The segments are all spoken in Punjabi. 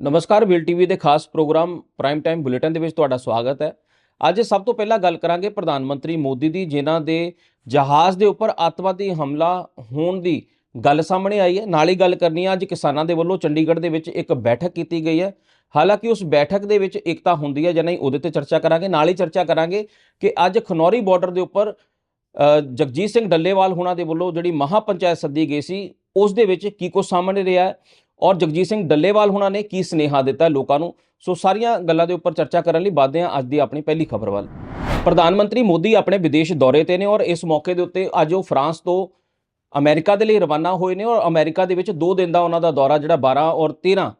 ਨਮਸਕਾਰ, ਵਿਲ ਟੀਵੀ ਦੇ ਖਾਸ ਪ੍ਰੋਗਰਾਮ ਪ੍ਰਾਈਮ ਟਾਈਮ ਬੁਲੇਟਿਨ ਦੇ ਵਿੱਚ ਤੁਹਾਡਾ ਸਵਾਗਤ ਹੈ। ਅੱਜ ਸਭ ਤੋਂ ਪਹਿਲਾਂ ਗੱਲ ਕਰਾਂਗੇ ਪ੍ਰਧਾਨ ਮੰਤਰੀ ਮੋਦੀ ਦੀ, ਜਿਨ੍ਹਾਂ ਦੇ ਜਹਾਜ਼ ਦੇ ਉੱਪਰ ਅੱਤਵਾਦੀ ਹਮਲਾ ਹੋਣ ਦੀ ਗੱਲ ਸਾਹਮਣੇ ਆਈ ਹੈ। ਨਾਲ ਹੀ ਗੱਲ ਕਰਨੀ ਹੈ, ਅੱਜ ਕਿਸਾਨਾਂ ਦੇ ਵੱਲੋਂ ਚੰਡੀਗੜ੍ਹ ਦੇ ਵਿੱਚ ਇੱਕ ਬੈਠਕ ਕੀਤੀ ਗਈ ਹੈ। ਹਾਲਾਂਕਿ ਉਸ ਬੈਠਕ ਦੇ ਵਿੱਚ ਇਕਤਾ ਹੁੰਦੀ ਹੈ ਜਾਂ ਨਹੀਂ, ਉਹਦੇ ਤੇ ਚਰਚਾ ਕਰਾਂਗੇ। ਨਾਲ ਹੀ ਚਰਚਾ ਕਰਾਂਗੇ ਕਿ ਅੱਜ ਖਨੌਰੀ ਬਾਰਡਰ ਦੇ ਉੱਪਰ ਜਗਜੀਤ ਸਿੰਘ ਡੱਲੇਵਾਲ ਹੁਣਾਂ ਦੇ ਵੱਲੋਂ ਜਿਹੜੀ ਮਹਾ ਪੰਚਾਇਤ ਸੱਦੀ ਗਈ ਸੀ, ਉਸ ਦੇ ਵਿੱਚ ਕੀ ਕੁਝ ਸਾਹਮਣੇ ਰਿਹਾ ਔਰ ਜਗਜੀਤ ਸਿੰਘ ਡੱਲੇਵਾਲ ਹੁਣਾਂ ਨੇ ਕੀ ਸਨੇਹਾ ਦਿੱਤਾ ਲੋਕਾਂ ਨੂੰ? ਸੋ ਸਾਰੀਆਂ ਗੱਲਾਂ ਦੇ ਉੱਪਰ ਚਰਚਾ ਕਰਨ ਲਈ ਵਧਦੇ ਹਾਂ ਅੱਜ ਦੀ ਆਪਣੀ ਪਹਿਲੀ ਖਬਰ ਵੱਲ। ਪ੍ਰਧਾਨ ਮੰਤਰੀ ਮੋਦੀ ਆਪਣੇ ਵਿਦੇਸ਼ ਦੌਰੇ ਤੇ ਨੇ ਔਰ ਇਸ ਮੌਕੇ ਦੇ ਉੱਤੇ ਅੱਜ ਉਹ ਫਰਾਂਸ ਤੋਂ ਅਮਰੀਕਾ ਦੇ ਲਈ ਰਵਾਨਾ ਹੋਏ ਨੇ ਔਰ ਅਮਰੀਕਾ ਦੇ ਵਿੱਚ 2 ਦਿਨ ਦਾ ਉਹਨਾਂ ਦਾ ਦੌਰਾ ਜਿਹੜਾ 12 ਔਰ 13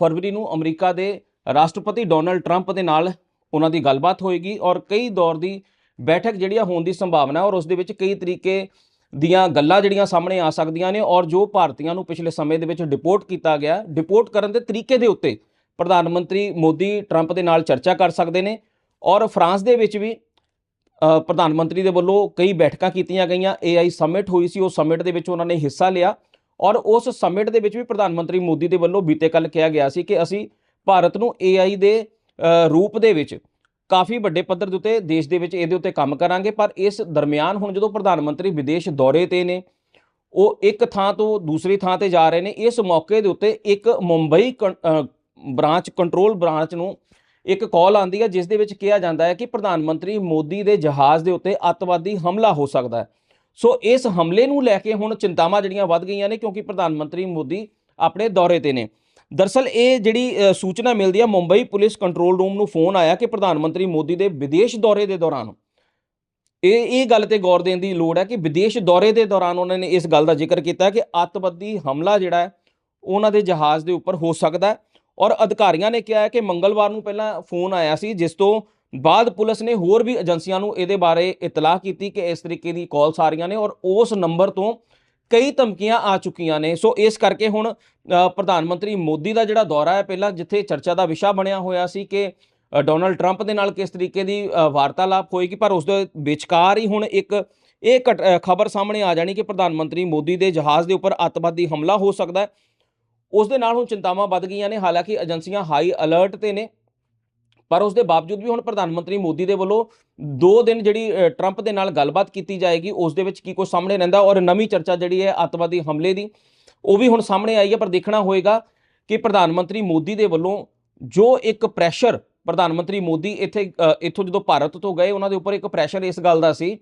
ਫਰਵਰੀ ਨੂੰ ਅਮਰੀਕਾ ਦੇ ਰਾਸ਼ਟਰਪਤੀ ਡੋਨਲਡ ਟਰੰਪ ਦੇ ਨਾਲ ਉਹਨਾਂ ਦੀ ਗੱਲਬਾਤ ਹੋਏਗੀ ਔਰ ਕਈ ਦੌਰ ਦੀ ਬੈਠਕ ਜਿਹੜੀ ਆ ਹੋਣ ਦੀ ਸੰਭਾਵਨਾ ਔਰ ਉਸ ਦੇ ਵਿੱਚ ਕਈ ਤਰੀਕੇ ਦੀਆਂ ਗੱਲਾਂ ਜਿਹੜੀਆਂ ਸਾਹਮਣੇ ਆ ਸਕਦੀਆਂ ਨੇ ਔਰ ਜੋ ਭਾਰਤੀਆਂ ਨੂੰ ਪਿਛਲੇ ਸਮੇਂ ਦੇ ਵਿੱਚ ਡਿਪੋਰਟ ਕੀਤਾ ਗਿਆ ਡਿਪੋਰਟ ਕਰਨ ਦੇ ਤਰੀਕੇ ਦੇ ਉੱਤੇ ਪ੍ਰਧਾਨ ਮੰਤਰੀ ਮੋਦੀ, ਟਰੰਪ ਦੇ ਨਾਲ ਚਰਚਾ ਕਰ ਸਕਦੇ ਨੇ ਔਰ ਫਰਾਂਸ ਦੇ ਵਿੱਚ ਵੀ ਪ੍ਰਧਾਨ ਮੰਤਰੀ ਦੇ ਵੱਲੋਂ ਕਈ ਬੈਠਕਾਂ ਕੀਤੀਆਂ ਗਈਆਂ AI ਸਮਿਟ ਹੋਈ ਸੀ, ਉਹ ਸਮਿਟ ਦੇ ਵਿੱਚ ਉਹਨਾਂ ਨੇ ਹਿੱਸਾ ਲਿਆ ਔਰ ਉਸ ਸਮਿਟ ਦੇ ਵਿੱਚ ਵੀ ਪ੍ਰਧਾਨ ਮੰਤਰੀ ਮੋਦੀ ਦੇ ਵੱਲੋਂ ਬੀਤੇ ਕੱਲ ਕਿਹਾ ਗਿਆ ਸੀ ਕਿ ਅਸੀਂ ਭਾਰਤ ਨੂੰ AI ਦੇ ਰੂਪ ਦੇ ਵਿੱਚ ਕਾਫੀ ਵੱਡੇ ਪੱਧਰ ਦੇ ਉੱਤੇ ਦੇਸ਼ ਦੇ ਵਿੱਚ ਇਹਦੇ ਉੱਤੇ ਕੰਮ ਕਰਾਂਗੇ, ਪਰ ਇਸ ਦਰਮਿਆਨ ਹੁਣ ਜਦੋਂ ਪ੍ਰਧਾਨ ਮੰਤਰੀ ਵਿਦੇਸ਼ ਦੌਰੇ ਤੇ ਨੇ, ਉਹ ਇੱਕ ਥਾਂ ਤੋਂ ਦੂਸਰੀ ਥਾਂ ਤੇ ਜਾ ਰਹੇ ਨੇ, ਇਸ ਮੌਕੇ ਦੇ ਉੱਤੇ ਇੱਕ ਮੁੰਬਈ ਕੰ- ਬ੍ਰਾਂਚ, ਕੰਟਰੋਲ ਬ੍ਰਾਂਚ ਨੂੰ ਇੱਕ ਕਾਲ ਆਂਦੀ ਹੈ, ਜਿਸ ਦੇ ਵਿੱਚ ਕਿਹਾ ਜਾਂਦਾ ਹੈ ਕਿ ਪ੍ਰਧਾਨ ਮੰਤਰੀ ਮੋਦੀ ਦੇ ਜਹਾਜ਼ ਦੇ ਉੱਤੇ ਅੱਤਵਾਦੀ ਹਮਲਾ ਹੋ ਸਕਦਾ ਹੈ। ਸੋ ਇਸ ਹਮਲੇ ਨੂੰ ਲੈ ਕੇ ਹੁਣ ਚਿੰਤਾਵਾਂ ਜਿਹੜੀਆਂ ਵੱਧ ਗਈਆਂ ਨੇ, ਕਿਉਂਕਿ ਪ੍ਰਧਾਨ ਮੰਤਰੀ ਮੋਦੀ ਆਪਣੇ ਦੌਰੇ ਤੇ ਨੇ। ਦਰਸਲ ਇਹ ਜਿਹੜੀ ਸੂਚਨਾ ਮਿਲਦੀ ਹੈ ਮੁੰਬਈ ਪੁਲਿਸ ਕੰਟਰੋਲ ਰੂਮ ਨੂੰ ਫੋਨ ਆਇਆ ਕਿ ਪ੍ਰਧਾਨ ਮੰਤਰੀ ਮੋਦੀ ਦੇ ਵਿਦੇਸ਼ ਦੌਰੇ ਦੇ ਦੌਰਾਨ। ਇਹ ਇਹ ਗੱਲ ਤੇ ਗੌਰ ਦੇਣ ਦੀ ਲੋੜ ਹੈ ਕਿ ਵਿਦੇਸ਼ ਦੌਰੇ ਦੇ ਦੌਰਾਨ ਉਹਨਾਂ ਨੇ ਇਸ ਗੱਲ ਦਾ ਜ਼ਿਕਰ ਕੀਤਾ ਕਿ ਅੱਤਵਾਦੀ ਹਮਲਾ ਜਿਹੜਾ ਹੈ, ਉਹਨਾਂ ਦੇ ਜਹਾਜ਼ ਦੇ ਉੱਪਰ ਹੋ ਸਕਦਾ ਹੈ। ਔਰ ਅਧਿਕਾਰੀਆਂ ਨੇ ਕਿਹਾ ਹੈ ਕਿ ਮੰਗਲਵਾਰ ਨੂੰ ਪਹਿਲਾਂ ਫੋਨ ਆਇਆ ਸੀ, ਜਿਸ ਤੋਂ ਬਾਅਦ ਪੁਲਿਸ ਨੇ ਹੋਰ ਵੀ ਏਜੰਸੀਆਂ ਨੂੰ ਇਹਦੇ ਬਾਰੇ ਇਤਲਾਹ ਕੀਤੀ ਕਿ ਇਸ ਤਰੀਕੇ ਦੀ ਕਾਲਸ ਆ ਰਹੀਆਂ ਨੇ ਔਰ ਉਸ ਨੰਬਰ ਤੋਂ ਕਈ ਧਮਕੀਆਂ ਆ ਚੁੱਕੀਆਂ ਨੇ। ਸੋ ਇਸ ਕਰਕੇ ਹੁਣ ਪ੍ਰਧਾਨ ਮੰਤਰੀ ਮੋਦੀ ਦਾ ਜਿਹੜਾ ਦੌਰਾ ਹੈ, ਪਹਿਲਾਂ ਜਿੱਥੇ ਚਰਚਾ ਦਾ ਵਿਸ਼ਾ ਬਣਿਆ ਹੋਇਆ ਸੀ ਕਿ ਡੋਨਲਡ ਟਰੰਪ ਦੇ ਨਾਲ ਕਿਸ ਤਰੀਕੇ ਦੀ ਵਾਰਤਾਲਾਪ ਹੋਏਗੀ, ਪਰ ਉਸ ਦੇ ਵਿਚਕਾਰ ਹੀ ਹੁਣ ਇੱਕ ਇਹ ਖਬਰ ਸਾਹਮਣੇ ਆ ਜਾਣੀ ਕਿ ਪ੍ਰਧਾਨ ਮੰਤਰੀ ਮੋਦੀ ਦੇ ਜਹਾਜ਼ ਦੇ ਉੱਪਰ ਅੱਤਵਾਦੀ ਹਮਲਾ ਹੋ ਸਕਦਾ ਹੈ। ਉਸ ਦੇ ਨਾਲ ਹੁਣ ਚਿੰਤਾਵਾਂ ਵੱਧ ਗਈਆਂ ਨੇ। ਹਾਲਾਂਕਿ ਏਜੰਸੀਆਂ ਹਾਈ ਅਲਰਟ ਤੇ ਨੇ। ਪਰ ਉਸ ਦੇ ਬਾਵਜੂਦ ਵੀ ਹੁਣ ਪ੍ਰਧਾਨ ਮੰਤਰੀ ਮੋਦੀ ਦੇ ਵੱਲੋਂ ਦੋ ਦਿਨ ਜਿਹੜੀ ਟਰੰਪ ਦੇ ਨਾਲ ਗੱਲਬਾਤ ਕੀਤੀ ਜਾਏਗੀ, ਉਸ ਦੇ ਵਿੱਚ ਕੀ ਕੁਝ ਸਾਹਮਣੇ ਰਹਿੰਦਾ ਔਰ ਨਵੀਂ ਚਰਚਾ ਜਿਹੜੀ ਹੈ ਅੱਤਵਾਦੀ ਹਮਲੇ ਦੀ, ਉਹ ਵੀ ਹੁਣ ਸਾਹਮਣੇ ਆਈ ਹੈ, ਪਰ ਦੇਖਣਾ ਹੋਏਗਾ ਕਿ ਪ੍ਰਧਾਨ ਮੰਤਰੀ ਮੋਦੀ ਦੇ ਵੱਲੋਂ ਜੋ ਇੱਕ ਪ੍ਰੈਸ਼ਰ ਪ੍ਰਧਾਨ ਮੰਤਰੀ ਮੋਦੀ ਇੱਥੇ ਇੱਥੋਂ ਜਦੋਂ ਭਾਰਤ ਤੋਂ ਗਏ, ਉਹਨਾਂ ਦੇ ਉੱਪਰ ਇੱਕ ਪ੍ਰੈਸ਼ਰ ਇਸ ਗੱਲ ਦਾ ਸੀ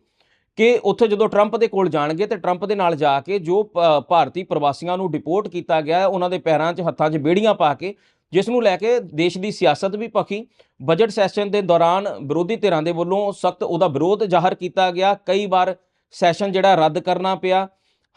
ਕਿ ਉੱਥੇ ਜਦੋਂ ਟਰੰਪ ਦੇ ਕੋਲ ਜਾਣਗੇ ਤੇ ਟਰੰਪ ਦੇ ਨਾਲ ਜਾ ਕੇ ਜੋ ਭਾਰਤੀ ਪ੍ਰਵਾਸੀਆਂ ਨੂੰ ਡਿਪੋਰਟ ਕੀਤਾ ਗਿਆ ਉਹਨਾਂ ਦੇ ਪੈਰਾਂ 'ਚ ਹੱਥਾਂ 'ਚ ਬੇੜੀਆਂ ਪਾ ਕੇ ਜਿਸ ਨੂੰ ਲੈ ਕੇ ਦੇਸ਼ ਦੀ ਸਿਆਸਤ ਵੀ ਭਖੀ। ਬਜਟ ਸੈਸ਼ਨ ਦੇ ਦੌਰਾਨ ਵਿਰੋਧੀ ਧਿਰਾਂ ਦੇ ਵੱਲੋਂ ਸਖਤ ਉਹਦਾ ਵਿਰੋਧ ਜ਼ਾਹਰ ਕੀਤਾ ਗਿਆ। ਕਈ ਵਾਰ ਸੈਸ਼ਨ ਜਿਹੜਾ ਰੱਦ ਕਰਨਾ ਪਿਆ,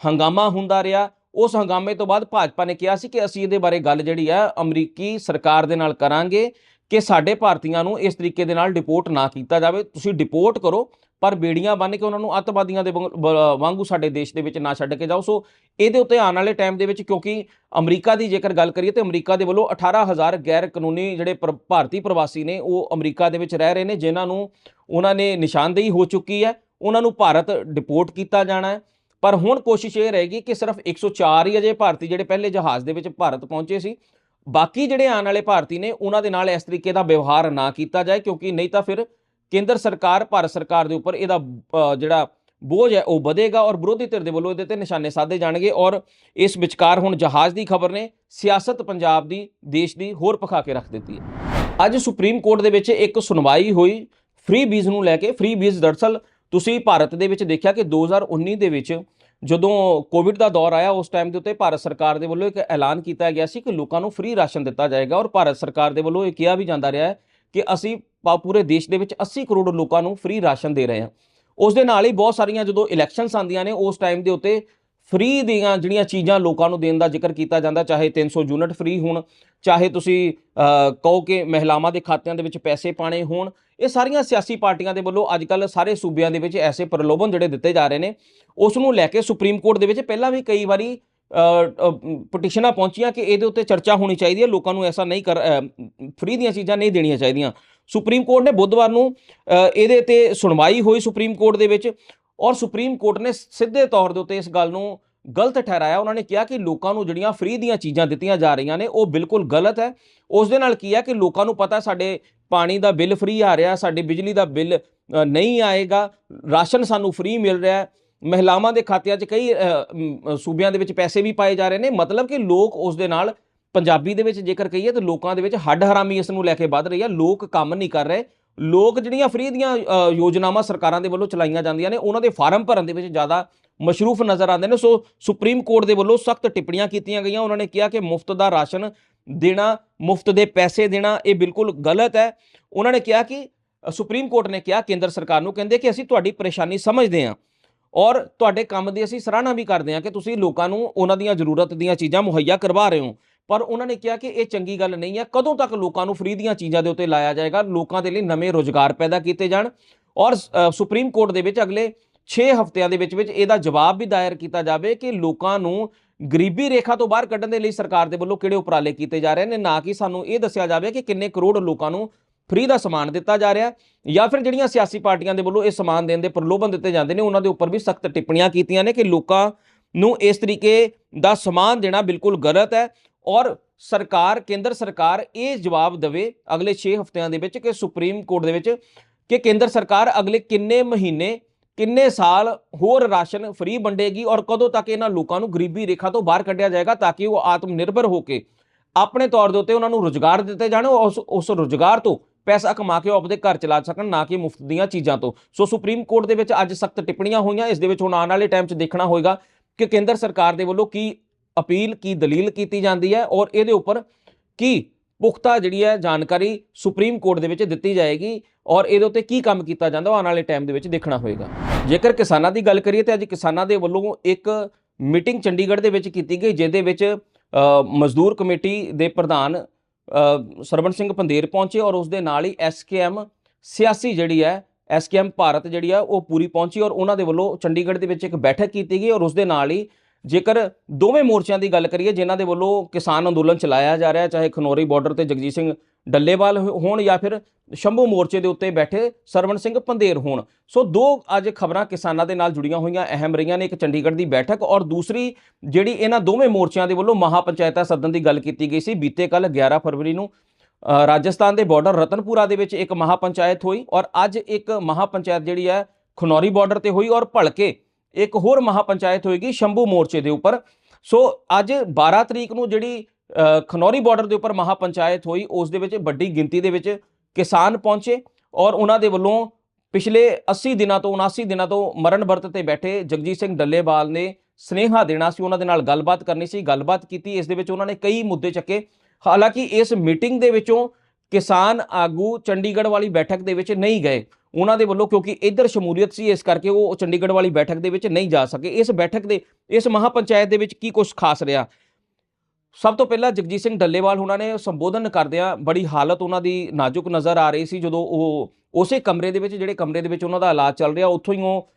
ਹੰਗਾਮਾ ਹੁੰਦਾ ਰਿਹਾ। ਉਸ ਹੰਗਾਮੇ ਤੋਂ ਬਾਅਦ ਭਾਜਪਾ ਨੇ ਕਿਹਾ ਸੀ ਕਿ ਅਸੀਂ ਇਹਦੇ ਬਾਰੇ ਗੱਲ ਜਿਹੜੀ ਆ ਅਮਰੀਕੀ ਸਰਕਾਰ ਦੇ ਨਾਲ ਕਰਾਂਗੇ ਕਿ ਸਾਡੇ ਭਾਰਤੀਆਂ ਨੂੰ ਇਸ ਤਰੀਕੇ ਦੇ ਨਾਲ ਡਿਪੋਰਟ ਨਾ ਕੀਤਾ ਜਾਵੇ। ਤੁਸੀਂ ਡਿਪੋਰਟ ਕਰੋ ਪਰ ਬੇੜੀਆਂ ਬੰਨ ਕੇ ਉਹਨਾਂ ਨੂੰ ਅੱਤਵਾਦੀਆਂ ਦੇ ਵਾਂਗ- ਵਾਂਗੂ ਸਾਡੇ ਦੇਸ਼ ਦੇ ਵਿੱਚ ਨਾ ਛੱਡ ਕੇ ਜਾਓ। ਸੋ ਇਹਦੇ ਉੱਤੇ ਆਉਣ ਵਾਲੇ ਟਾਈਮ ਦੇ ਵਿੱਚ ਕਿਉਂਕਿ ਅਮਰੀਕਾ ਦੀ ਜੇਕਰ ਗੱਲ ਕਰੀਏ ਤੇ ਅਮਰੀਕਾ ਦੇ ਵੱਲੋਂ 18000 ਗੈਰ ਕਾਨੂੰਨੀ ਜਿਹੜੇ ਪ੍ਰ- ਭਾਰਤੀ ਪ੍ਰਵਾਸੀ ਨੇ, ਉਹ ਅਮਰੀਕਾ ਦੇ ਵਿੱਚ ਰਹਿ ਰਹੇ ਨੇ, ਜਿਨ੍ਹਾਂ ਨੂੰ ਉਹਨਾਂ ਨੇ ਨਿਸ਼ਾਨਦੇਹੀ ਹੋ ਚੁੱਕੀ ਹੈ। ਉਹਨਾਂ ਨੂੰ ਭਾਰਤ ਡਿਪੋਰਟ ਕੀਤਾ ਜਾਣਾ ਹੈ। ਪਰ ਹੁਣ ਕੋਸ਼ਿਸ਼ ਇਹ ਰਹੇਗੀ ਕਿ ਸਿਰਫ 104 ਹੀ ਅਜੇ ਭਾਰਤੀ ਜਿਹੜੇ ਪਹਿਲੇ ਜਹਾਜ਼ ਦੇ ਵਿੱਚ ਭਾਰਤ ਪਹੁੰਚੇ ਸੀ। ਬਾਕੀ ਜਿਹੜੇ ਆਉਣ ਵਾਲੇ ਭਾਰਤੀ ਨੇ, ਉਹਨਾਂ ਦੇ ਨਾਲ ਇਸ ਤਰੀਕੇ ਦਾ ਵਿਵਹਾਰ ਨਾ ਕੀਤਾ ਜਾਏ, ਕਿਉਂਕਿ ਨਹੀਂ ਤਾਂ ਫਿਰ ਕੇਂਦਰ ਸਰਕਾਰ, ਭਾਰਤ ਸਰਕਾਰ ਦੇ ਉੱਪਰ ਇਹਦਾ ਜਿਹੜਾ ਬੋਝ ਹੈ, ਉਹ ਵਧੇਗਾ ਔਰ ਵਿਰੋਧੀ ਧਿਰ ਦੇ ਵੱਲੋਂ ਇਹਦੇ ਤੇ ਨਿਸ਼ਾਨੇ ਸਾਧੇ ਜਾਣਗੇ ਔਰ ਇਸ ਵਿਚਕਾਰ ਹੁਣ ਜਹਾਜ਼ ਦੀ ਖਬਰ ਨੇ ਸਿਆਸਤ ਪੰਜਾਬ ਦੀ, ਦੇਸ਼ ਦੀ ਹੋਰ ਪਖਾ ਕੇ ਰੱਖ ਦਿੱਤੀ ਹੈ। ਅੱਜ ਸੁਪਰੀਮ ਕੋਰਟ ਦੇ ਵਿੱਚ ਇੱਕ ਸੁਣਵਾਈ ਹੋਈ, ਫ੍ਰੀ ਬੀਜ਼ ਨੂੰ ਲੈ ਕੇ, ਫ੍ਰੀ ਬੀਜ਼ ਦਰਅਸਲ ਤੁਸੀਂ ਭਾਰਤ ਦੇ ਵਿੱਚ ਦੇਖਿਆ ਕਿ 2019 ਦੇ ਵਿੱਚ ਜਦੋਂ ਕੋਵਿਡ ਦਾ ਦੌਰ ਆਇਆ, ਉਸ ਟਾਈਮ ਦੇ ਉੱਤੇ ਭਾਰਤ ਸਰਕਾਰ ਦੇ ਵੱਲੋਂ ਇੱਕ ਐਲਾਨ ਕੀਤਾ ਗਿਆ ਸੀ ਕਿ ਲੋਕਾਂ ਨੂੰ ਫ੍ਰੀ ਰਾਸ਼ਨ ਦਿੱਤਾ ਜਾਏਗਾ ਔਰ ਭਾਰਤ ਸਰਕਾਰ ਦੇ ਵੱਲੋਂ ਇਹ ਕਿਹਾ ਵੀ ਜਾਂਦਾ ਰਿਹਾ ਹੈ ਕਿ ਅਸੀਂ ਆਪਾਂ ਪੂਰੇ ਦੇਸ਼ ਦੇ ਵਿੱਚ 80 ਕਰੋੜ ਲੋਕਾਂ ਨੂੰ ਫ੍ਰੀ ਰਾਸ਼ਨ ਦੇ ਰਹੇ ਹਾਂ। ਉਸ ਦੇ ਨਾਲ ਹੀ ਬਹੁਤ ਸਾਰੀਆਂ ਜਦੋਂ ਇਲੈਕਸ਼ਨਸ ਆਉਂਦੀਆਂ ਨੇ, ਉਸ ਟਾਈਮ ਦੇ ਉੱਤੇ ਫ੍ਰੀ ਦੀਆਂ ਜਿਹੜੀਆਂ ਚੀਜ਼ਾਂ ਲੋਕਾਂ ਨੂੰ ਦੇਣ ਦਾ ਜ਼ਿਕਰ ਕੀਤਾ ਜਾਂਦਾ, ਚਾਹੇ 300 ਯੂਨਿਟ ਫ੍ਰੀ ਹੋਣ, ਚਾਹੇ ਤੁਸੀਂ ਕਹੋ ਕਿ ਮਹਿਲਾਵਾਂ ਦੇ ਖਾਤਿਆਂ ਦੇ ਵਿੱਚ ਪੈਸੇ ਪਾਣੇ ਹੋਣ, ਇਹ ਸਾਰੀਆਂ ਸਿਆਸੀ ਪਾਰਟੀਆਂ ਦੇ ਵੱਲੋਂ ਅੱਜ ਕੱਲ ਸਾਰੇ ਸੂਬਿਆਂ ਦੇ ਵਿੱਚ ਐਸੇ ਪ੍ਰਲੋਭਨ ਜਿਹੜੇ ਦਿੱਤੇ ਜਾ ਰਹੇ ਨੇ। ਉਸ ਨੂੰ ਲੈ ਕੇ ਸੁਪਰੀਮ ਕੋਰਟ ਦੇ ਵਿੱਚ ਪਹਿਲਾਂ ਵੀ ਕਈ ਵਾਰੀ ਪਟੀਸ਼ਨਾਂ ਪਹੁੰਚੀਆਂ ਕਿ ਇਹਦੇ ਉੱਤੇ ਚਰਚਾ ਹੋਣੀ ਚਾਹੀਦੀ ਹੈ, ਲੋਕਾਂ ਨੂੰ ਐਸਾ ਨਹੀਂ ਕਰ ਫ੍ਰੀ ਦੀਆਂ ਚੀਜ਼ਾਂ ਨਹੀਂ ਦੇਣੀਆਂ ਚਾਹੀਦੀਆਂ। ਸੁਪਰੀਮ ਕੋਰਟ ਨੇ ਬੁੱਧਵਾਰ ਨੂੰ ਇਹਦੇ ਤੇ ਸੁਣਵਾਈ ਹੋਈ ਸੁਪਰੀਮ ਕੋਰਟ ਦੇ ਵਿੱਚ ਔਰ ਸੁਪਰੀਮ ਕੋਰਟ ਨੇ ਸਿੱਧੇ ਤੌਰ ਦੇ ਉੱਤੇ ਇਸ ਗੱਲ ਨੂੰ ਗਲਤ ਠਹਿਰਾਇਆ। ਉਹਨਾਂ ਨੇ ਕਿਹਾ ਕਿ ਲੋਕਾਂ ਨੂੰ ਜਿਹੜੀਆਂ ਫ੍ਰੀ ਦੀਆਂ ਚੀਜ਼ਾਂ ਦਿੱਤੀਆਂ ਜਾ ਰਹੀਆਂ ਨੇ, ਉਹ ਬਿਲਕੁਲ ਗਲਤ ਹੈ। ਉਸ ਦੇ ਨਾਲ ਕੀ ਹੈ ਕਿ ਲੋਕਾਂ ਨੂੰ ਪਤਾ ਸਾਡੇ ਪਾਣੀ ਦਾ ਬਿੱਲ ਫ੍ਰੀ ਆ ਰਿਹਾ, ਸਾਡੇ ਬਿਜਲੀ ਦਾ ਬਿੱਲ ਨਹੀਂ ਆਏਗਾ, ਰਾਸ਼ਨ ਸਾਨੂੰ ਫ੍ਰੀ ਮਿਲ ਰਿਹਾ ਹੈ। ਮਹਿਲਾਵਾਂ ਦੇ ਖਾਤਿਆਂ 'ਚ ਕਈ ਸੂਬਿਆਂ ਦੇ ਵਿੱਚ ਪੈਸੇ ਵੀ ਪਾਏ ਜਾ ਰਹੇ ਨੇ। ਮਤਲਬ ਕਿ ਲੋਕ ਉਸ ਦੇ ਨਾਲ ਪੰਜਾਬੀ ਦੇ ਵਿੱਚ ਜੇਕਰ ਕਹੀਏ ਤਾਂ ਲੋਕਾਂ ਦੇ ਵਿੱਚ ਹੱਡ ਹਰਾਮੀ ਇਸ ਨੂੰ ਲੈ ਕੇ ਵੱਧ ਰਹੀ ਹੈ ਲੋਕ ਕੰਮ ਨਹੀਂ ਕਰ ਰਹੇ। ਲੋਕ ਜਿਹੜੀਆਂ ਫ੍ਰੀ ਦੀਆਂ ਯੋਜਨਾਵਾਂ ਸਰਕਾਰਾਂ ਦੇ ਵੱਲੋਂ ਚਲਾਈਆਂ ਜਾਂਦੀਆਂ ਨੇ, ਉਹਨਾਂ ਦੇ ਫਾਰਮ ਭਰਨ ਦੇ ਵਿੱਚ ਜ਼ਿਆਦਾ ਮਸ਼ਰੂਫ ਨਜ਼ਰ ਆਉਂਦੇ ਨੇ। ਸੋ ਸੁਪਰੀਮ ਕੋਰਟ ਦੇ ਵੱਲੋਂ ਸਖਤ ਟਿੱਪਣੀਆਂ ਕੀਤੀਆਂ ਗਈਆਂ। ਉਹਨਾਂ ਨੇ ਕਿਹਾ ਕਿ ਮੁਫਤ ਦਾ ਰਾਸ਼ਨ ਦੇਣਾ, ਮੁਫਤ ਦੇ ਪੈਸੇ ਦੇਣਾ, ਇਹ ਬਿਲਕੁਲ ਗਲਤ ਹੈ। ਉਹਨਾਂ ਨੇ ਕਿਹਾ ਕਿ ਸੁਪਰੀਮ ਕੋਰਟ ਨੇ ਕਿਹਾ, ਕੇਂਦਰ ਸਰਕਾਰ ਨੂੰ ਕਹਿੰਦੇ ਕਿ ਅਸੀਂ ਤੁਹਾਡੀ ਪਰੇਸ਼ਾਨੀ ਸਮਝਦੇ ਹਾਂ ਔਰ ਤੁਹਾਡੇ ਕੰਮ ਦੀ ਅਸੀਂ ਸਰਾਹਨਾ ਵੀ ਕਰਦੇ ਹਾਂ ਕਿ ਤੁਸੀਂ ਲੋਕਾਂ ਨੂੰ ਉਹਨਾਂ ਦੀਆਂ ਜ਼ਰੂਰਤ ਦੀਆਂ ਚੀਜ਼ਾਂ ਮੁਹੱਈਆ ਕਰਵਾ ਰਹੇ ਹੋ। ਪਰ ਉਹਨਾਂ ਨੇ ਕਿਹਾ ਕਿ ਇਹ ਚੰਗੀ ਗੱਲ ਨਹੀਂ ਹੈ। ਕਦੋਂ ਤੱਕ ਲੋਕਾਂ ਨੂੰ ਫ੍ਰੀ ਦੀਆਂ ਚੀਜ਼ਾਂ ਦੇ ਉੱਤੇ ਲਾਇਆ ਜਾਏਗਾ, ਲੋਕਾਂ ਦੇ ਲਈ ਨਵੇਂ ਰੋਜ਼ਗਾਰ ਪੈਦਾ ਕੀਤੇ ਜਾਣ ਔਰ ਸੁਪਰੀਮ ਕੋਰਟ ਦੇ ਵਿੱਚ ਅਗਲੇ 6 ਹਫ਼ਤਿਆਂ ਦੇ ਵਿੱਚ ਵਿੱਚ ਇਹਦਾ ਜਵਾਬ ਵੀ ਦਾਇਰ ਕੀਤਾ ਜਾਵੇ ਕਿ ਲੋਕਾਂ ਨੂੰ ਗਰੀਬੀ ਰੇਖਾ ਤੋਂ ਬਾਹਰ ਕੱਢਣ ਦੇ ਲਈ ਸਰਕਾਰ ਦੇ ਵੱਲੋਂ ਕਿਹੜੇ ਉਪਰਾਲੇ ਕੀਤੇ ਜਾ ਰਹੇ ਨੇ। ਨਾ ਕਿ ਸਾਨੂੰ ਇਹ ਦੱਸਿਆ ਜਾਵੇ ਕਿ ਕਿੰਨੇ ਕਰੋੜ ਲੋਕਾਂ ਨੂੰ ਫ੍ਰੀ ਦਾ ਸਮਾਨ ਦਿੱਤਾ ਜਾ ਰਿਹਾ ਜਾਂ ਫਿਰ ਜਿਹੜੀਆਂ ਸਿਆਸੀ ਪਾਰਟੀਆਂ ਦੇ ਵੱਲੋਂ ਇਹ ਸਮਾਨ ਦੇਣ ਦੇ ਪ੍ਰਲੋਭਨ ਦਿੱਤੇ ਜਾਂਦੇ ਨੇ, ਉਹਨਾਂ ਦੇ ਉੱਪਰ ਵੀ ਸਖਤ ਟਿੱਪਣੀਆਂ ਕੀਤੀਆਂ ਨੇ ਕਿ ਲੋਕਾਂ ਨੂੰ ਇਸ ਤਰੀਕੇ ਦਾ ਸਮਾਨ ਦੇਣਾ ਬਿਲਕੁਲ ਗਲਤ ਹੈ ਔਰ ਸਰਕਾਰ, ਕੇਂਦਰ ਸਰਕਾਰ ਇਹ ਜਵਾਬ ਦੇਵੇ ਅਗਲੇ 6 ਹਫ਼ਤਿਆਂ ਦੇ ਵਿੱਚ ਕਿ ਸੁਪਰੀਮ ਕੋਰਟ ਦੇ ਵਿੱਚ ਕਿ ਕੇਂਦਰ ਸਰਕਾਰ ਅਗਲੇ ਕਿੰਨੇ ਮਹੀਨੇ, ਕਿੰਨੇ ਸਾਲ ਹੋਰ ਰਾਸ਼ਨ ਫ੍ਰੀ ਵੰਡੇਗੀ ਔਰ ਕਦੋਂ ਤੱਕ ਇਹਨਾਂ ਲੋਕਾਂ ਨੂੰ ਗਰੀਬੀ ਰੇਖਾ ਤੋਂ ਬਾਹਰ ਕੱਢਿਆ ਜਾਏਗਾ ਤਾਂ ਕਿ ਉਹ ਆਤਮ ਨਿਰਭਰ ਹੋ ਕੇ ਆਪਣੇ ਤੌਰ ਦੇ ਉੱਤੇ ਉਹਨਾਂ ਨੂੰ ਰੋਜ਼ਗਾਰ ਦਿੱਤੇ ਜਾਣ ਔਰ ਉਸ ਉਸ ਰੋਜ਼ਗਾਰ ਤੋਂ ਪੈਸਾ ਕਮਾ ਕੇ ਉਹ ਆਪਣੇ ਘਰ ਚਲਾ ਸਕਣ, ਨਾ ਕਿ ਮੁਫਤ ਦੀਆਂ ਚੀਜ਼ਾਂ ਤੋਂ। ਸੋ ਸੁਪਰੀਮ ਕੋਰਟ ਦੇ ਵਿੱਚ ਅੱਜ ਸਖਤ ਟਿੱਪਣੀਆਂ ਹੋਈਆਂ, ਇਸ ਦੇ ਵਿੱਚ ਹੁਣ ਆਉਣ ਵਾਲੇ ਟਾਈਮ 'ਚ ਦੇਖਣਾ ਹੋਏਗਾ ਕਿ ਕੇਂਦਰ ਸਰਕਾਰ ਦੇ ਵੱਲੋਂ ਕੀ ਅਪੀਲ ਕੀ ਦਲੀਲ ਕੀਤੀ ਜਾਂਦੀ ਹੈ ਔਰ ਇਹਦੇ ਉੱਪਰ ਕੀ ਪੁਖਤਾ ਜਿਹੜੀ ਹੈ ਜਾਣਕਾਰੀ ਸੁਪਰੀਮ ਕੋਰਟ ਦੇ ਵਿੱਚ ਦਿੱਤੀ ਜਾਏਗੀ ਔਰ ਇਹਦੇ ਉੱਤੇ ਕੀ ਕੰਮ ਕੀਤਾ ਜਾਂਦਾ ਉਹ ਆਉਣ ਵਾਲੇ ਟਾਈਮ ਦੇ ਵਿੱਚ ਦੇਖਣਾ ਹੋਏਗਾ। ਜੇਕਰ ਕਿਸਾਨਾਂ ਦੀ ਗੱਲ ਕਰੀਏ ਤੇ ਅੱਜ ਕਿਸਾਨਾਂ ਦੇ ਵੱਲੋਂ ਇੱਕ ਮੀਟਿੰਗ ਚੰਡੀਗੜ੍ਹ ਦੇ ਵਿੱਚ ਕੀਤੀ ਗਈ ਜਿਹਦੇ ਵਿੱਚ ਮਜ਼ਦੂਰ ਕਮੇਟੀ ਦੇ ਪ੍ਰਧਾਨ ਅ, ਸਰਵਣ ਸਿੰਘ ਪੰਦੇਰ ਪਹੁੰਚੇ ਔਰ ਉਸ ਦੇ ਨਾਲ ਹੀ ਐਸਕੇਐਮ ਸਿਆਸੀ ਜਿਹੜੀ ਹੈ ਐਸਕੇਐਮ ਭਾਰਤ ਜਿਹੜੀ ਆ ਉਹ ਪੂਰੀ ਪਹੁੰਚੀ ਔਰ ਉਹਨਾਂ ਦੇ ਵੱਲੋਂ ਚੰਡੀਗੜ੍ਹ ਦੇ ਵਿੱਚ ਇੱਕ ਬੈਠਕ ਕੀਤੀ ਗਈ ਔਰ ਉਸ ਦੇ ਨਾਲ ਹੀ ਜੇਕਰ ਦੋਵੇਂ ਮੋਰਚਿਆਂ ਦੀ ਗੱਲ ਕਰੀਏ, ਜਿਨ੍ਹਾਂ ਦੇ ਵੱਲੋਂ ਕਿਸਾਨ ਅੰਦੋਲਨ ਚਲਾਇਆ ਜਾ ਰਿਹਾ ਚਾਹੇ ਖਨੌਰੀ ਬਾਰਡਰ ਤੇ ਜਗਜੀਤ ਸਿੰਘ ਡੱਲੇਵਾਲ ਹੋਣ ਜਾਂ ਫਿਰ ਸ਼ੰਭੂ ਮੋਰਚੇ ਦੇ ਉੱਤੇ ਬੈਠੇ ਸਰਵਣ ਸਿੰਘ ਪੰਦੇਰ ਹੋਣ। ਸੋ ਦੋ ਅੱਜ ਖਬਰਾਂ ਕਿਸਾਨਾਂ ਦੇ ਨਾਲ ਜੁੜੀਆਂ ਹੋਈਆਂ ਅਹਿਮ ਰਹੀਆਂ ਨੇ, ਇੱਕ ਚੰਡੀਗੜ੍ਹ ਦੀ ਬੈਠਕ ਔਰ ਦੂਸਰੀ ਜਿਹੜੀ ਇਹਨਾਂ ਦੋਵੇਂ ਮੋਰਚਿਆਂ ਦੇ ਵੱਲੋਂ ਮਹਾ ਪੰਚਾਇਤਾਂ ਸਦਨ ਦੀ ਗੱਲ ਕੀਤੀ ਗਈ ਸੀ। ਬੀਤੇ ਕੱਲ 11 ਫਰਵਰੀ ਨੂੰ ਰਾਜਸਥਾਨ ਦੇ ਬਾਰਡਰ ਰਤਨਪੁਰਾ ਦੇ ਵਿੱਚ ਇੱਕ ਮਹਾ ਪੰਚਾਇਤ ਹੋਈ ਔਰ ਅੱਜ ਇੱਕ ਮਹਾ ਪੰਚਾਇਤ ਜਿਹੜੀ ਹੈ ਖਨੌਰੀ ਬਾਰਡਰ ਤੇ ਹੋਈ ਔਰ ਭਲਕੇ ਇੱਕ ਹੋਰ ਮਹਾ ਪੰਚਾਇਤ ਹੋਏਗੀ ਸ਼ੰਭੂ ਮੋਰਚੇ ਦੇ ਉੱਪਰ। ਸੋ ਅੱਜ 12 ਤਰੀਕ ਨੂੰ ਜਿਹੜੀ ਖਨੌਰੀ ਬਾਰਡਰ ਦੇ ਉੱਪਰ ਮਹਾ ਪੰਚਾਇਤ ਹੋਈ, ਉਸ ਦੇ ਵਿੱਚ ਵੱਡੀ ਗਿਣਤੀ ਦੇ ਵਿੱਚ ਕਿਸਾਨ ਪਹੁੰਚੇ ਔਰ ਉਹਨਾਂ ਦੇ ਵੱਲੋਂ ਪਿਛਲੇ 80 ਦਿਨਾਂ ਤੋਂ 79 ਦਿਨਾਂ ਤੋਂ ਮਰਨ ਵਰਤ ਤੇ ਬੈਠੇ ਜਗਜੀਤ ਸਿੰਘ ਡੱਲੇਵਾਲ ਨੇ ਸਨੇਹਾ ਦੇਣਾ ਸੀ, ਉਹਨਾਂ ਦੇ ਨਾਲ ਗੱਲਬਾਤ ਕਰਨੀ ਸੀ, ਗੱਲਬਾਤ ਕੀਤੀ, ਇਸ ਦੇ ਵਿੱਚ ਉਹਨਾਂ ਨੇ ਕਈ ਮੁੱਦੇ ਚੱਕੇ। ਹਾਲਾਂਕਿ ਇਸ ਮੀਟਿੰਗ ਦੇ ਵਿੱਚੋਂ ਕਿਸਾਨ ਆਗੂ ਚੰਡੀਗੜ੍ਹ ਵਾਲੀ ਬੈਠਕ ਦੇ ਵਿੱਚ ਨਹੀਂ ਗਏ। ਉਹਨਾਂ ਦੇ ਵੱਲੋਂ ਕਿਉਂਕਿ ਇੱਧਰ ਸ਼ਮੂਲੀਅਤ ਸੀ, ਇਸ ਕਰਕੇ ਉਹ ਚੰਡੀਗੜ੍ਹ ਵਾਲੀ ਬੈਠਕ ਦੇ ਵਿੱਚ ਨਹੀਂ ਜਾ ਸਕੇ। ਇਸ ਬੈਠਕ ਦੇ, ਇਸ ਮਹਾ ਪੰਚਾਇਤ ਦੇ ਵਿੱਚ ਕੀ ਕੁਝ ਖਾਸ ਰਿਹਾ? ਸਭ ਤੋਂ ਪਹਿਲਾਂ ਜਗਜੀਤ ਸਿੰਘ ਡੱਲੇਵਾਲ ਉਹਨਾਂ ਨੇ ਸੰਬੋਧਨ ਕਰਦਿਆਂ ਬੜੀ ਹਾਲਤ ਉਹਨਾਂ ਦੀ ਨਾਜ਼ੁਕ ਨਜ਼ਰ ਆ ਰਹੀ ਸੀ, ਜਦੋਂ ਉਹ ਉਸੇ ਕਮਰੇ ਦੇ ਵਿੱਚ, ਜਿਹੜੇ ਕਮਰੇ ਦੇ ਵਿੱਚ ਉਹਨਾਂ ਦਾ ਇਲਾਜ ਚੱਲ ਰਿਹਾ, ਉੱਥੋਂ ਹੀ ਉਹ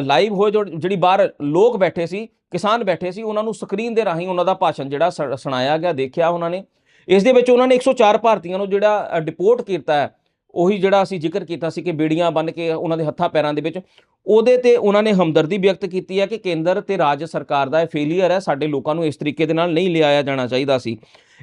ਲਾਈਵ ਹੋਏ, ਜੋ ਜਿਹੜੀ ਬਾਹਰ ਲੋਕ ਬੈਠੇ ਸੀ, ਕਿਸਾਨ ਬੈਠੇ ਸੀ, ਉਹਨਾਂ ਨੂੰ ਸਕਰੀਨ ਦੇ ਰਾਹੀਂ ਉਹਨਾਂ ਦਾ ਭਾਸ਼ਣ ਜਿਹੜਾ ਸ- ਸੁਣਾਇਆ ਗਿਆ, ਦੇਖਿਆ ਉਹਨਾਂ ਨੇ। ਇਸ ਦੇ ਵਿੱਚ ਉਹਨਾਂ ਨੇ 104 ਭਾਰਤੀਆਂ ਨੂੰ ਜਿਹੜਾ ਡਿਪੋਰਟ ਕੀਤਾ ਹੈ, ਉਹੀ ਜਿਹੜਾ ਅਸੀਂ ਜ਼ਿਕਰ ਕੀਤਾ ਸੀ ਕਿ ਬੇੜੀਆਂ ਬੰਨ ਕੇ ਉਹਨਾਂ ਦੇ ਹੱਥਾਂ ਪੈਰਾਂ ਦੇ ਵਿੱਚ, ਉਹਦੇ ਤੇ ਉਹਨਾਂ ਨੇ ਹਮਦਰਦੀ ਵਿਅਕਤ ਕੀਤੀ ਹੈ ਕਿ ਕੇਂਦਰ ਤੇ ਰਾਜ ਸਰਕਾਰ ਦਾ ਇਹ ਫੇਲੀਅਰ ਹੈ, ਸਾਡੇ ਲੋਕਾਂ ਨੂੰ ਇਸ ਤਰੀਕੇ ਦੇ ਨਾਲ ਨਹੀਂ ਲਿਆਇਆ ਜਾਣਾ ਚਾਹੀਦਾ ਸੀ।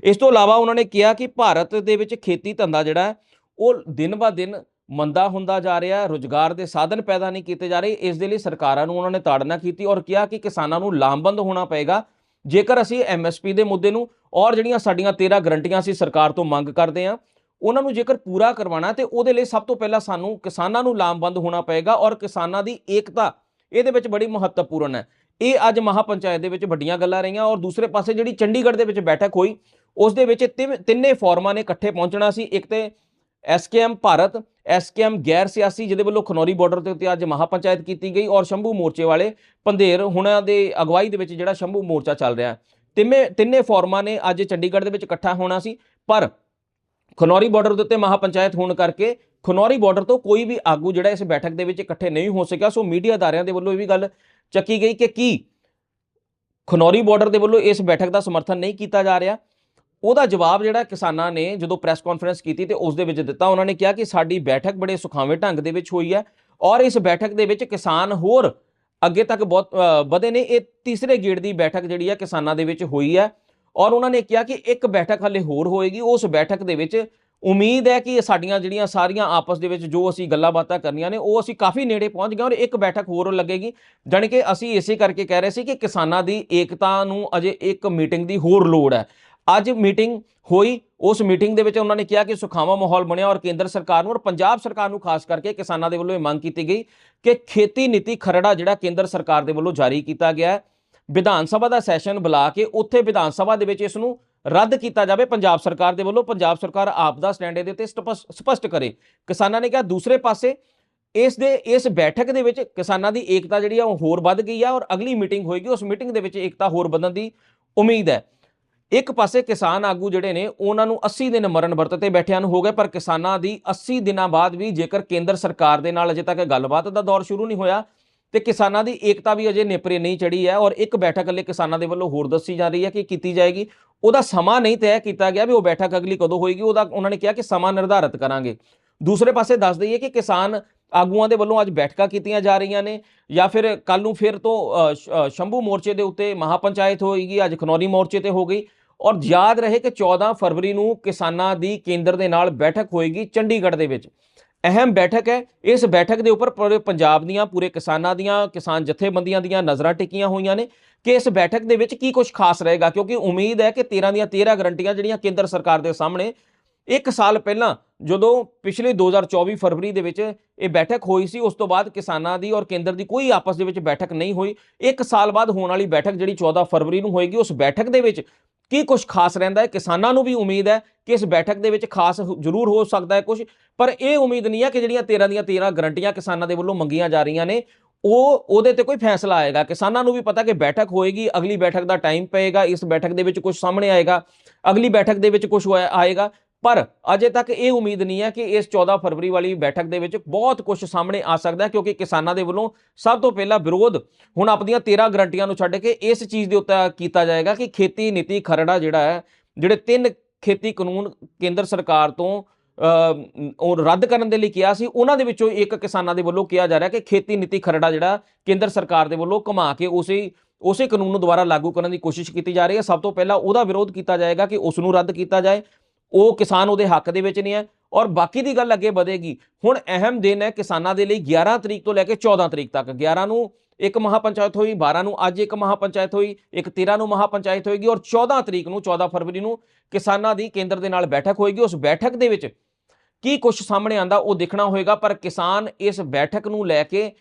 ਇਸ ਤੋਂ ਇਲਾਵਾ ਉਹਨਾਂ ਨੇ ਕਿਹਾ ਕਿ ਭਾਰਤ ਦੇ ਵਿੱਚ ਖੇਤੀ ਧੰਦਾ ਜਿਹੜਾ ਉਹ ਦਿਨ ਬਾ ਦਿਨ ਮੰਦਾ ਹੁੰਦਾ ਜਾ ਰਿਹਾ ਹੈ, ਰੋਜ਼ਗਾਰ ਦੇ ਸਾਧਨ ਪੈਦਾ ਨਹੀਂ ਕੀਤੇ ਜਾ ਰਹੇ, ਇਸ ਦੇ ਲਈ ਸਰਕਾਰਾਂ ਨੂੰ ਉਹਨਾਂ ਨੇ ਤਾੜਨਾ ਕੀਤੀ ਔਰ ਕਿਹਾ ਕਿ ਕਿਸਾਨਾਂ ਨੂੰ ਲਾਮਬੰਦ ਹੋਣਾ ਪਏਗਾ ਜੇਕਰ ਅਸੀਂ ਐਮਐਸਪੀ ਦੇ ਮੁੱਦੇ ਨੂੰ ਔਰ ਜਿਹੜੀਆਂ ਸਾਡੀਆਂ 13 ਗਰੰਟੀਆਂ ਅਸੀਂ ਸਰਕਾਰ ਤੋਂ ਮੰਗ ਕਰਦੇ ਹਾਂ, ਉਹਨਾਂ ਨੂੰ ਜੇਕਰ ਪੂਰਾ ਕਰਵਾਉਣਾ ਤੇ ਉਹਦੇ ਲਈ ਸਭ ਤੋਂ ਪਹਿਲਾਂ ਸਾਨੂੰ ਕਿਸਾਨਾਂ ਨੂੰ ਲਾਮਬੰਦ ਹੋਣਾ ਪਏਗਾ ਔਰ ਕਿਸਾਨਾਂ ਦੀ ਏਕਤਾ ਇਹਦੇ ਵਿੱਚ ਬੜੀ ਮਹੱਤਵਪੂਰਨ ਹੈ। ਇਹ ਅੱਜ ਮਹਾ ਪੰਚਾਇਤ ਦੇ ਵਿੱਚ ਵੱਡੀਆਂ ਗੱਲਾਂ ਰਹੀਆਂ ਔਰ ਦੂਸਰੇ ਪਾਸੇ ਜਿਹੜੀ ਚੰਡੀਗੜ੍ਹ ਦੇ ਵਿੱਚ ਬੈਠਕ ਹੋਈ, ਉਸ ਦੇ ਵਿੱਚ ਤਿੰਨ- ਤਿੰਨੇ ਫੋਰਮਾਂ ਨੇ ਇਕੱਠੇ ਪਹੁੰਚਣਾ ਸੀ, ਇੱਕ ਤੇ ਐਸਕੇਐਮ ਭਾਰਤ ਐਸਕੇਐਮ ਗੈਰ ਸਿਆਸੀ, ਜਿਹਦੇ ਵੱਲੋਂ ਖਨੌਰੀ ਬਾਰਡਰ ਦੇ ਉੱਤੇ ਅੱਜ ਮਹਾ ਪੰਚਾਇਤ ਕੀਤੀ ਗਈ ਔਰ ਸ਼ੰਭੂ ਮੋਰਚੇ ਵਾਲੇ ਪੰਧੇਰ ਹੁਣਾਂ ਦੇ ਅਗਵਾਈ ਦੇ ਵਿੱਚ ਜਿਹੜਾ ਸ਼ੰਭੂ ਮੋਰਚਾ ਚੱਲ ਰਿਹਾ ਤਿੰਨੇ ਤਿੰਨੇ ਫੋਰਮਾਂ ਨੇ ਅੱਜ ਚੰਡੀਗੜ੍ਹ ਦੇ ਵਿੱਚ ਇਕੱਠਾ ਹੋਣਾ ਸੀ, ਪਰ ਖਨੌਰੀ ਬਾਰਡਰ ਦੇ ਉੱਤੇ ਮਹਾ ਪੰਚਾਇਤ ਹੋਣ ਕਰਕੇ ਖਨੌਰੀ ਬਾਰਡਰ ਤੋਂ ਕੋਈ ਵੀ ਆਗੂ ਜਿਹੜਾ ਇਸ ਬੈਠਕ ਦੇ ਵਿੱਚ ਇਕੱਠੇ ਨਹੀਂ ਹੋ ਸਕਿਆ, ਸੋ ਮੀਡੀਆ ਅਦਾਰਿਆਂ ਦੇ ਵੱਲੋਂ ਇਹ ਵੀ ਗੱਲ ਚੱਕੀ ਗਈ ਕਿ ਕੀ ਖਨੌਰੀ ਬਾਰਡਰ ਦੇ ਵੱਲੋਂ ਇਸ ਬੈਠਕ ਦਾ ਸਮਰਥਨ ਨਹੀਂ ਕੀਤਾ ਜਾ ਰਿਹਾ। ਉਹਦਾ ਜਵਾਬ ਜਿਹੜਾ ਕਿਸਾਨਾਂ ਨੇ ਜਦੋਂ ਪ੍ਰੈਸ ਕਾਨਫਰੰਸ ਕੀਤੀ ਤੇ ਉਸ ਦੇ ਵਿੱਚ ਦਿੱਤਾ, ਉਹਨਾਂ ਨੇ ਕਿਹਾ ਕਿ ਸਾਡੀ ਬੈਠਕ ਬੜੇ ਸੁਖਾਵੇਂ ਢੰਗ ਦੇ ਵਿੱਚ ਹੋਈ ਹੈ ਔਰ ਇਸ ਬੈਠਕ ਦੇ ਵਿੱਚ ਕਿਸਾਨ ਹੋਰ ਅੱਗੇ ਤੱਕ ਬਹੁਤ ਵਧੇ ਨੇ। ਇਹ ਤੀਸਰੇ ਗੇੜ ਦੀ ਬੈਠਕ ਜਿਹੜੀ ਹੈ ਕਿਸਾਨਾਂ ਦੇ ਵਿੱਚ ਹੋਈ ਹੈ ਔਰ ਉਹਨਾਂ ਨੇ ਕਿਹਾ ਕਿ ਇੱਕ ਬੈਠਕ ਹਲੇ ਹੋਰ ਹੋਏਗੀ। ਉਸ ਬੈਠਕ ਦੇ ਵਿੱਚ ਉਮੀਦ ਹੈ ਕਿ ਸਾਡੀਆਂ ਜਿਹੜੀਆਂ ਸਾਰੀਆਂ ਆਪਸ ਦੇ ਵਿੱਚ ਜੋ ਅਸੀਂ ਗੱਲਾਂ ਬਾਤਾਂ ਕਰਨੀਆਂ ਨੇ, ਉਹ ਅਸੀਂ ਕਾਫੀ ਨੇੜੇ ਪਹੁੰਚ ਗਏ ਔਰ ਇੱਕ ਬੈਠਕ ਹੋਰ ਲੱਗੇਗੀ। ਜਾਣੀ ਕਿ ਅਸੀਂ ਇਸੇ ਕਰਕੇ ਕਹਿ ਰਹੇ ਸੀ ਕਿ ਕਿਸਾਨਾਂ ਦੀ ਏਕਤਾ ਨੂੰ ਅਜੇ ਇੱਕ ਮੀਟਿੰਗ ਦੀ ਹੋਰ ਲੋੜ ਹੈ। ਅੱਜ ਮੀਟਿੰਗ ਹੋਈ। ਉਸ ਮੀਟਿੰਗ ਦੇ ਵਿੱਚ ਉਹਨਾਂ ਨੇ ਕਿਹਾ ਕਿ ਸੁਖਾਵਾਂ ਮਾਹੌਲ ਬਣਿਆ ਔਰ ਕੇਂਦਰ ਸਰਕਾਰ ਨੂੰ ਔਰ ਪੰਜਾਬ ਸਰਕਾਰ ਨੂੰ ਖਾਸ ਕਰਕੇ ਕਿਸਾਨਾਂ ਦੇ ਵੱਲੋਂ ਇਹ ਮੰਗ ਕੀਤੀ ਗਈ ਕਿ ਖੇਤੀ ਨੀਤੀ ਖਰੜਾ ਜਿਹੜਾ ਕੇਂਦਰ ਸਰਕਾਰ ਦੇ ਵੱਲੋਂ ਜਾਰੀ ਕੀਤਾ ਗਿਆ ਵਿਧਾਨ ਸਭਾ ਦਾ ਸੈਸ਼ਨ ਬੁਲਾ ਕੇ ਉੱਥੇ ਵਿਧਾਨ ਸਭਾ ਦੇ ਵਿੱਚ ਇਸ ਨੂੰ ਰੱਦ ਕੀਤਾ ਜਾਵੇ। ਪੰਜਾਬ ਸਰਕਾਰ ਦੇ ਵੱਲੋਂ ਪੰਜਾਬ ਸਰਕਾਰ ਆਪ ਦਾ ਸਟੈਂਡ ਇਹਦੇ ਤੇ ਸਪਸ਼- ਸਪਸ਼ਟ ਕਰੇ। ਕਿਸਾਨਾਂ ਨੇ ਕਿਹਾ ਦੂਸਰੇ ਪਾਸੇ ਇਸ ਦੇ, ਇਸ ਬੈਠਕ ਦੇ ਵਿੱਚ ਕਿਸਾਨਾਂ ਦੀ ਏਕਤਾ ਜਿਹੜੀ ਆ ਉਹ ਹੋਰ ਵੱਧ ਗਈ ਆ ਔਰ ਅਗਲੀ ਮੀਟਿੰਗ ਹੋਏਗੀ। ਉਸ ਮੀਟਿੰਗ ਦੇ ਵਿੱਚ ਏਕਤਾ ਹੋਰ ਵਧਣ ਦੀ ਉਮੀਦ ਹੈ। ਇੱਕ ਪਾਸੇ ਕਿਸਾਨ ਆਗੂ ਜਿਹੜੇ ਨੇ, ਉਹਨਾਂ ਨੂੰ 80 ਦਿਨ ਮਰਨ ਵਰਤ ਤੇ ਬੈਠਿਆਂ ਨੂੰ ਹੋ ਗਏ, ਪਰ ਕਿਸਾਨਾਂ ਦੀ 80 ਦਿਨਾਂ ਬਾਅਦ ਵੀ ਜੇਕਰ ਕੇਂਦਰ ਸਰਕਾਰ ਦੇ ਨਾਲ ਅਜੇ ਤੱਕ ਗੱਲਬਾਤ ਦਾ ਦੌਰ ਸ਼ੁਰੂ ਨਹੀਂ ਹੋਇਆ, ਤੇ ਕਿਸਾਨਾਂ ਦੀ ਏਕਤਾ ਵੀ ਅਜੇ ਨੇਪਰੇ ਨਹੀਂ ਚੜੀ ਹੈ ਔਰ ਇੱਕ ਬੈਠਕ ਲਈ ਕਿਸਾਨਾਂ ਦੇ ਵੱਲੋਂ ਹੋਰ ਦੱਸੀ ਜਾ ਰਹੀ ਹੈ ਕਿ ਕੀਤੀ ਜਾਏਗੀ। ਉਹਦਾ ਸਮਾਂ ਨਹੀਂ ਤੈਅ ਕੀਤਾ ਗਿਆ ਵੀ ਉਹ ਬੈਠਕ ਅਗਲੀ ਕਦੋਂ ਹੋਏਗੀ, ਉਹਦਾ ਉਹਨਾਂ ਨੇ ਕਿਹਾ ਕਿ ਸਮਾਂ ਨਿਰਧਾਰਿਤ ਕਰਾਂਗੇ। ਦੂਸਰੇ ਪਾਸੇ ਦੱਸ ਦਈਏ ਕਿ ਕਿਸਾਨ ਆਗੂਆਂ ਦੇ ਵੱਲੋਂ ਅੱਜ ਬੈਠਕਾਂ ਕੀਤੀਆਂ ਜਾ ਰਹੀਆਂ ਨੇ ਜਾਂ ਫਿਰ ਕੱਲ ਨੂੰ ਫਿਰ ਤੋਂ ਸ਼ੰਭੂ ਮੋਰਚੇ ਦੇ ਉੱਤੇ ਮਹਾਪੰਚਾਇਤ ਹੋਏਗੀ, ਅੱਜ ਖਨੌਰੀ ਮੋਰਚੇ ਤੇ ਹੋ ਗਈ। ਔਰ ਯਾਦ ਰਹੇ ਕਿ 14 ਫਰਵਰੀ ਨੂੰ ਕਿਸਾਨਾਂ ਦੀ ਕੇਂਦਰ ਦੇ ਨਾਲ ਬੈਠਕ ਹੋਏਗੀ ਚੰਡੀਗੜ੍ਹ ਦੇ ਵਿੱਚ। ਅਹਿਮ ਬੈਠਕ ਹੈ। ਇਸ ਬੈਠਕ ਦੇ ਉੱਪਰ ਪੂਰੇ ਪੰਜਾਬ ਦੀਆਂ, ਪੂਰੇ ਕਿਸਾਨਾਂ ਦੀਆਂ, ਕਿਸਾਨ ਜਥੇਬੰਦੀਆਂ ਦੀਆਂ ਨਜ਼ਰਾਂ ਟਿਕੀਆਂ ਹੋਈਆਂ ਨੇ ਕਿ ਇਸ ਬੈਠਕ ਦੇ ਵਿੱਚ ਕੀ ਕੁਝ ਖਾਸ ਰਹੇਗਾ। ਕਿਉਂਕਿ ਉਮੀਦ ਹੈ ਕਿ 13 ਦੀਆਂ 13 ਗਰੰਟੀਆਂ ਜਿਹੜੀਆਂ ਕੇਂਦਰ ਸਰਕਾਰ ਦੇ ਸਾਹਮਣੇ ਇੱਕ ਸਾਲ ਪਹਿਲਾਂ ਜਦੋਂ ਪਿਛਲੇ 2024 ਫਰਵਰੀ ਦੇ ਵਿੱਚ ਇਹ ਬੈਠਕ ਹੋਈ ਸੀ, ਉਸ ਤੋਂ ਬਾਅਦ ਕਿਸਾਨਾਂ ਦੀ ਔਰ ਕੇਂਦਰ ਦੀ ਕੋਈ ਆਪਸ ਦੇ ਵਿੱਚ ਬੈਠਕ ਨਹੀਂ ਹੋਈ। ਇੱਕ ਸਾਲ ਬਾਅਦ ਹੋਣ ਵਾਲੀ ਬੈਠਕ ਜਿਹੜੀ 14 ਫਰਵਰੀ ਨੂੰ ਹੋਏਗੀ, ਉਸ ਬੈਠਕ ਦੇ ਵਿੱਚ ਕੀ ਕੁਝ ਖਾਸ ਰਹਿੰਦਾ ਹੈ? ਕਿਸਾਨਾਂ ਨੂੰ ਵੀ ਉਮੀਦ ਹੈ ਕਿ ਇਸ ਬੈਠਕ ਦੇ ਵਿੱਚ ਖਾਸ ਜ਼ਰੂਰ ਹੋ ਸਕਦਾ ਹੈ ਕੁਝ ਪਰ ਇਹ ਉਮੀਦ ਨਹੀਂ ਹੈ ਕਿ ਜਿਹੜੀਆਂ 13 ਦੀਆਂ 13 ਗਰੰਟੀਆਂ ਕਿਸਾਨਾਂ ਦੇ ਵੱਲੋਂ ਮੰਗੀਆਂ ਜਾ ਰਹੀਆਂ ਨੇ, ਉਹ, ਉਹਦੇ ਤੇ ਕੋਈ ਫੈਸਲਾ ਆਏਗਾ। ਕਿਸਾਨਾਂ ਨੂੰ ਵੀ ਪਤਾ ਕਿ ਬੈਠਕ ਹੋਏਗੀ, ਅਗਲੀ ਬੈਠਕ ਦਾ ਟਾਈਮ ਪਏਗਾ, ਇਸ ਬੈਠਕ ਦੇ ਵਿੱਚ ਕੁਝ ਸਾਹਮਣੇ ਆਏਗਾ, ਅਗਲੀ ਬੈਠਕ ਦੇ ਵਿੱਚ ਕੁਝ ਆਏਗਾ। ਪਰ ਅਜੇ ਤੱਕ ਇਹ ਉਮੀਦ ਨਹੀਂ ਹੈ ਕਿ ਇਸ 14 ਫਰਵਰੀ ਵਾਲੀ ਬੈਠਕ ਦੇ ਵਿੱਚ ਬਹੁਤ ਕੁਝ ਸਾਹਮਣੇ ਆ ਸਕਦਾ ਕਿਉਂਕਿ ਕਿਸਾਨਾਂ ਦੇ ਵੱਲੋਂ ਸਭ ਤੋਂ ਪਹਿਲਾਂ ਵਿਰੋਧ ਹੁਣ ਆਪਣੀਆਂ 13 ਗਰੰਟੀਆਂ ਨੂੰ ਛੱਡ ਕੇ ਇਸ ਚੀਜ਼ ਦੇ ਉੱਤੇ ਕੀਤਾ ਜਾਏਗਾ ਕਿ ਖੇਤੀ ਨੀਤੀ ਖਰੜਾ ਜਿਹੜਾ ਹੈ, ਜਿਹੜੇ ਤਿੰਨ ਖੇਤੀ ਕਾਨੂੰਨ ਕੇਂਦਰ ਸਰਕਾਰ ਤੋਂ ਉਹ ਰੱਦ ਕਰਨ ਦੇ ਲਈ ਕਿਹਾ ਸੀ, ਉਹਨਾਂ ਦੇ ਵਿੱਚੋਂ ਇੱਕ ਕਿਸਾਨਾਂ ਦੇ ਵੱਲੋਂ ਕਿਹਾ ਜਾ ਰਿਹਾ ਕਿ ਖੇਤੀ ਨੀਤੀ ਖਰੜਾ ਜਿਹੜਾ ਕੇਂਦਰ ਸਰਕਾਰ ਦੇ ਵੱਲੋਂ ਘੁਮਾ ਕੇ ਉਸੇ ਉਸੇ ਕਾਨੂੰਨ ਨੂੰ ਦੁਬਾਰਾ ਲਾਗੂ ਕਰਨ ਦੀ ਕੋਸ਼ਿਸ਼ ਕੀਤੀ ਜਾ ਰਹੀ ਹੈ। ਸਭ ਤੋਂ ਪਹਿਲਾਂ ਉਹਦਾ ਵਿਰੋਧ ਕੀਤਾ ਜਾਏਗਾ ਕਿ ਉਸ ਨੂੰ ਰੱਦ ਕੀਤਾ ਜਾਏ। ਉਹ ਕਿਸਾਨ ਉਹਦੇ ਹੱਕ ਦੇ ਵਿੱਚ ਨਹੀਂ ਹੈ ਔਰ ਬਾਕੀ ਦੀ ਗੱਲ ਅੱਗੇ ਵਧੇਗੀ। ਹੁਣ ਅਹਿਮ ਦਿਨ ਹੈ ਕਿਸਾਨਾਂ ਦੇ ਲਈ 11 ਤਰੀਕ ਤੋਂ ਲੈ ਕੇ 14 ਤਰੀਕ ਤੱਕ। 11 ਨੂੰ ਇੱਕ ਮਹਾਪੰਚਾਇਤ ਹੋਈ 12 ਨੂੰ ਅੱਜ ਇੱਕ ਮਹਾਪੰਚਾਇਤ ਹੋਈ, ਇੱਕ 13 ਨੂੰ ਮਹਾਪੰਚਾਇਤ ਹੋਏਗੀ ਔਰ 14 ਤਰੀਕ ਨੂੰ 14 ਫਰਵਰੀ ਨੂੰ ਕਿਸਾਨਾਂ ਦੀ ਕੇਂਦਰ ਦੇ ਨਾਲ ਬੈਠਕ ਹੋਏਗੀ। ਉਸ ਬੈਠਕ ਦੇ ਵਿੱਚ ਕੀ ਕੁਝ ਸਾਹਮਣੇ ਆਂਦਾ ਉਹ ਦੇਖਣਾ ਹੋਏਗਾ, ਪਰ ਕਿਸਾਨ ਇਸ ਬੈਠਕ ਨੂੰ ਲੈ ਕੇ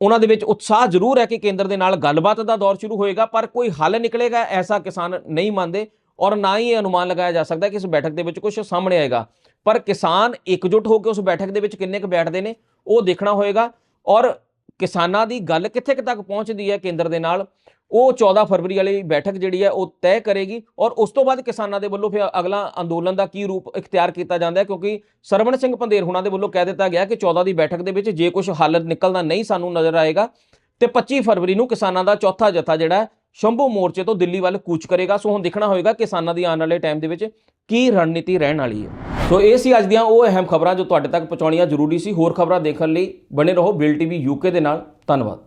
ਉਹਨਾਂ ਦੇ ਵਿੱਚ ਉਤਸ਼ਾਹ ਜ਼ਰੂਰ ਹੈ ਕਿ ਕੇਂਦਰ ਦੇ ਨਾਲ ਗੱਲਬਾਤ ਦਾ ਦੌਰ ਸ਼ੁਰੂ ਹੋਏਗਾ, ਪਰ ਕੋਈ ਹੱਲ ਨਿਕਲੇਗਾ ਐਸਾ ਕਿਸਾਨ ਨਹੀਂ ਮੰਨਦੇ। ਔਰ ਨਾ ਹੀ ਇਹ ਅਨੁਮਾਨ ਲਗਾਇਆ ਜਾ ਸਕਦਾ ਕਿ ਇਸ ਬੈਠਕ ਦੇ ਵਿੱਚ ਕੁਝ ਸਾਹਮਣੇ ਆਏਗਾ। ਪਰ ਕਿਸਾਨ ਇਕਜੁੱਟ ਹੋ ਕੇ ਉਸ ਬੈਠਕ ਦੇ ਵਿੱਚ ਕਿੰਨੇ ਕੁ ਬੈਠਦੇ ਨੇ, ਉਹ ਦੇਖਣਾ ਹੋਏਗਾ। ਔਰ ਕਿਸਾਨਾਂ ਦੀ ਗੱਲ ਕਿੱਥੇ ਕੁ ਤੱਕ ਪਹੁੰਚਦੀ ਹੈ ਕੇਂਦਰ ਦੇ ਨਾਲ, ਉਹ 14 ਫਰਵਰੀ ਵਾਲੀ ਬੈਠਕ ਜਿਹੜੀ ਹੈ ਉਹ ਤੈਅ ਕਰੇਗੀ। ਔਰ ਉਸ ਤੋਂ ਬਾਅਦ ਕਿਸਾਨਾਂ ਦੇ ਵੱਲੋਂ ਫਿਰ ਅਗਲਾ ਅੰਦੋਲਨ ਦਾ ਕੀ ਰੂਪ ਇਖਤਿਆਰ ਕੀਤਾ ਜਾਂਦਾ ਹੈ? ਕਿਉਂਕਿ ਸਰਵਣ ਸਿੰਘ ਪੰਦੇਰ ਹੁਣਾਂ ਦੇ ਵੱਲੋਂ ਕਹਿ ਦਿੱਤਾ ਗਿਆ ਕਿ 14 ਦੀ ਬੈਠਕ ਦੇ ਵਿੱਚ ਜੇ ਕੁਝ ਹੱਲ ਨਿਕਲਦਾ ਨਹੀਂ ਸਾਨੂੰ ਨਜ਼ਰ ਆਏਗਾ, ਤੇ 25 ਫਰਵਰੀ ਨੂੰ ਕਿਸਾਨਾਂ ਦਾ ਚੌਥਾ ਜਥਾ ਜਿਹੜਾ ਸ਼ੰਭੂ ਮੋਰਚੇ ਤੋਂ ਦਿੱਲੀ ਵੱਲ ਕੂਚ ਕਰੇਗਾ। ਸੋ ਹੁਣ ਦੇਖਣਾ ਹੋਏਗਾ ਕਿਸਾਨਾਂ ਦੀ ਆਉਣ ਵਾਲੇ ਟਾਈਮ ਦੇ ਵਿੱਚ ਕੀ ਰਣਨੀਤੀ ਰਹਿਣ ਵਾਲੀ ਹੈ। ਸੋ ਇਹ ਸੀ ਅੱਜ ਦੀਆਂ ਉਹ ਅਹਿਮ ਖਬਰਾਂ ਜੋ ਤੁਹਾਡੇ ਤੱਕ ਪਹੁੰਚਾਉਣੀਆਂ ਜ਼ਰੂਰੀ ਸੀ। ਹੋਰ ਖਬਰਾਂ ਦੇਖਣ ਲਈ ਬਣੇ ਰਹੋ ਬਿਲ ਟੀਵੀ ਯੂਕੇ ਦੇ ਨਾਲ। ਧੰਨਵਾਦ।